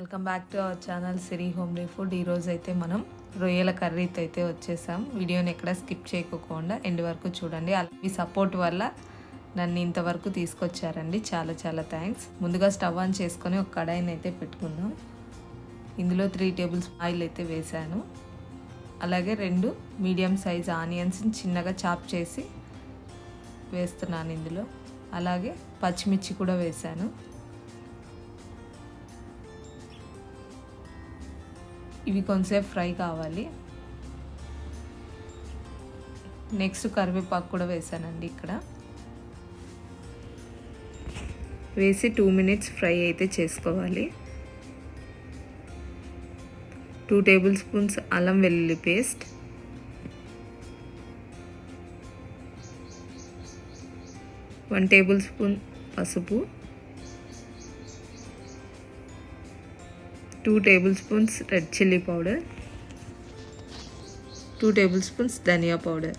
Welcome back to our channel Siri homely food. ఈరోజు అయితే మనం రొయ్యల కర్రీతో అయితే వచ్చేసాం. వీడియోని ఎక్కడ స్కిప్ చేయకోకుండా ఎండ్ వరకు చూడండి. మీ సపోర్ట్ వల్ల నన్ను ఇంతవరకు తీసుకొచ్చారండి. చాలా చాలా థ్యాంక్స్. ముందుగా స్టవ్ ఆన్ చేసుకొని ఒక కడాయిని అయితే పెట్టుకున్నాం ఇందులో త్రీ టేబుల్స్ ఆయిల్ అయితే వేశాను. అలాగే రెండు మీడియం సైజ్ ఆనియన్స్ని చిన్నగా చాప్ చేసి వేస్తున్నాను ఇందులో. అలాగే పచ్చిమిర్చి కూడా వేశాను. ఇవి కొంచెంసేపు ఫ్రై కావాలి. నెక్స్ట్ కరివేపాకు కూడా వేసానండి ఇక్కడ. వేసి టూ మినిట్స్ ఫ్రై అయితే చేసుకోవాలి. టూ టేబుల్ స్పూన్స్ అల్లం వెల్లుల్లి పేస్ట్. వన్ టేబుల్ స్పూన్ పసుపు. Two table spoons red chilli powder two table spoons ధనియా powder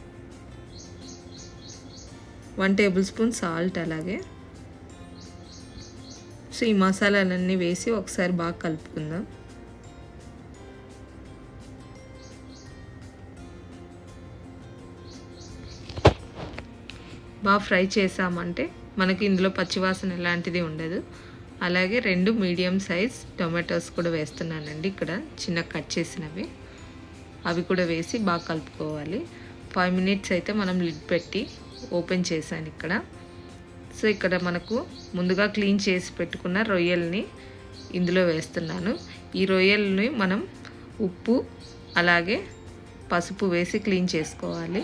one table spoon salt అలాగే. సో ఈ మసాలాలన్నీ వేసి ఒకసారి బాగా కలుపుకుందాం. బాగా ఫ్రై చేసామంటే మనకి ఇందులో పచ్చివాసన ఎలాంటిది ఉండదు. అలాగే రెండు మీడియం సైజ్ టొమాటోస్ కూడా వేస్తున్నానండి ఇక్కడ. చిన్న కట్ చేసినవి. అవి కూడా వేసి బాగా కలుపుకోవాలి. ఫైవ్ మినిట్స్ అయితే మనం లిడ్ పెట్టి ఓపెన్ చేశాను ఇక్కడ. సో ఇక్కడ మనకు ముందుగా క్లీన్ చేసి పెట్టుకున్న రొయ్యల్ని ఇందులో వేస్తున్నాను. ఈ రొయ్యల్ని మనం ఉప్పు అలాగే పసుపు వేసి క్లీన్ చేసుకోవాలి.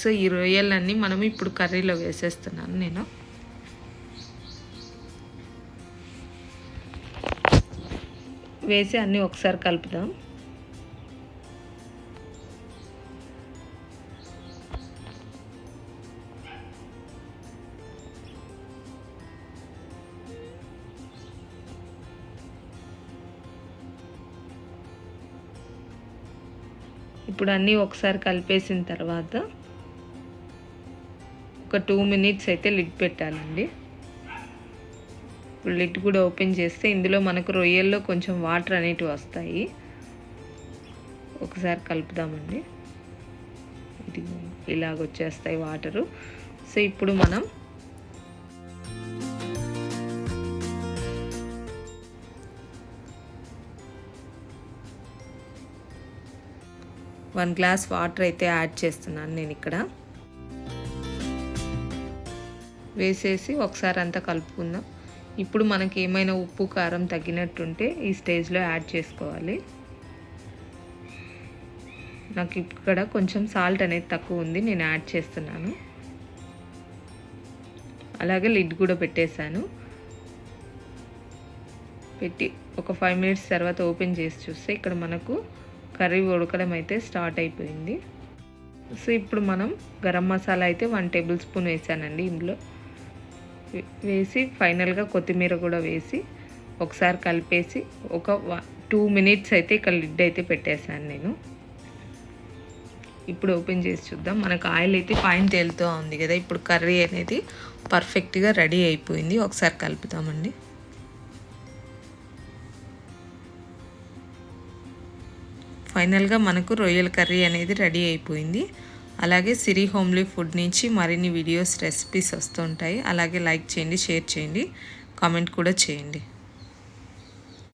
సో ఈ రొయ్యలన్నీ మనం ఇప్పుడు కర్రీలో వేసేస్తున్నాను నేను. వేసి అన్నీ ఒకసారి కలుపుదాం. ఇప్పుడు అన్నీ ఒకసారి కలిపేసిన తర్వాత ఒక టూ మినిట్స్ అయితే లిడ్ పెట్టాలండి. ఇప్పుడు లిడ్ కూడా ఓపెన్ చేస్తే ఇందులో మనకు రొయ్యల్లో కొంచెం వాటర్ అనేటివి వస్తాయి. ఒకసారి కలుపుదామండి. ఇది ఇలాగ వచ్చేస్తాయి వాటరు. సో ఇప్పుడు మనం వన్ గ్లాస్ వాటర్ అయితే యాడ్ చేస్తున్నాను నేను ఇక్కడ. వేసేసి ఒకసారి అంతా కలుపుకుందాం. ఇప్పుడు మనకి ఏమైనా ఉప్పు కారం తగ్గినట్టుంటే ఈ స్టేజ్లో యాడ్ చేసుకోవాలి. నాకు ఇక్కడ కొంచెం సాల్ట్ అనేది తక్కువ ఉంది నేను యాడ్ చేస్తున్నాను. అలాగే లిడ్ కూడా పెట్టేశాను. పెట్టి ఒక ఫైవ్ మినిట్స్ తర్వాత ఓపెన్ చేసి చూస్తే ఇక్కడ మనకు కర్రీ ఉడకడం అయితే స్టార్ట్ అయిపోయింది. సో ఇప్పుడు మనం గరం మసాలా అయితే వన్ టేబుల్ స్పూన్ వేసానండి ఇందులో. వేసి ఫైనల్గా కొత్తిమీర కూడా వేసి ఒకసారి కలిపేసి ఒక టూ మినిట్స్ అయితే ఇక్కడ లిడ్ అయితే పెట్టేశాను నేను. ఇప్పుడు ఓపెన్ చేసి చూద్దాం. మనకు ఆయిల్ అయితే పైన తేలుతూ ఉంది కదా ఇప్పుడు కర్రీ అనేది పర్ఫెక్ట్గా రెడీ అయిపోయింది. ఒకసారి కలుపుతామండి. ఫైనల్గా మనకు రొయ్యల కర్రీ అనేది రెడీ అయిపోయింది. అలాగే సిరి హోమ్లీ ఫుడ్ నుంచి మరిన్ని వీడియోస్ రెసిపీస్ వస్తుంటాయి. అలాగే లైక్ చేయండి షేర్ చేయండి. కామెంట్ కూడా చేయండి.